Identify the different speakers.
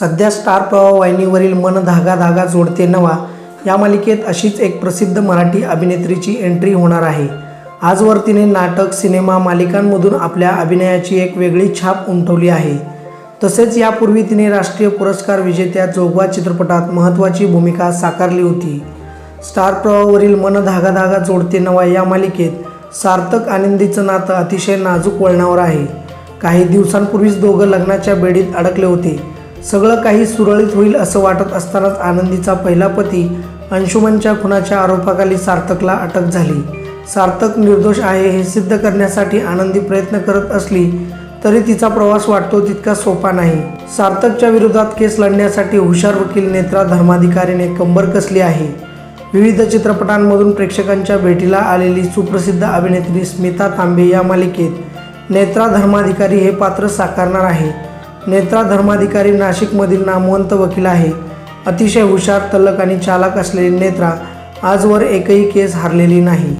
Speaker 1: सध्या स्टार प्रवाह वाहिनीवरील मन धागा धागा जोडते नवा या मालिकेत अशीच एक प्रसिद्ध मराठी अभिनेत्रीची एंट्री होणार आहे. आजवर तिने नाटक सिनेमा मालिकांमधून आपल्या अभिनयाची एक वेगळी छाप उमटवली आहे. तसेच यापूर्वी तिने राष्ट्रीय पुरस्कार विजेत्या जोगवा चित्रपटात महत्त्वाची भूमिका साकारली होती. स्टार प्रवाहावरील मन धागा धागा जोडते नवा या मालिकेत सार्थक आनंदीचं नातं अतिशय नाजूक वळणावर आहे. काही दिवसांपूर्वीच दोघं लग्नाच्या बेडीत अडकले होते. सगळं काही सुरळीत होईल असं वाटत असतानाच आनंदीचा पहिला पती अंशुमनच्या खुनाच्या आरोपाखाली सार्थकला अटक झाली. सार्थक निर्दोष आहे हे सिद्ध करण्यासाठी आनंदी प्रयत्न करत असली तरी तिचा प्रवास वाटतो तितका सोपा नाही. सार्थकच्या विरोधात केस लढण्यासाठी हुशार वकील नेत्रा धर्माधिकारीने कंबर कसली आहे? विविध चित्रपटांमधून प्रेक्षकांच्या भेटीला आलेली सुप्रसिद्ध अभिनेत्री स्मिता तांबे या मालिकेत नेत्रा धर्माधिकारी हे पात्र साकारणार आहे. नेत्रा धर्माधिकारी नाशिकमधील नामवंत वकील आहे. अतिशय हुशार तल्लक आणि चालाक असलेली नेत्रा आजवर एकही केस हारलेली नाही.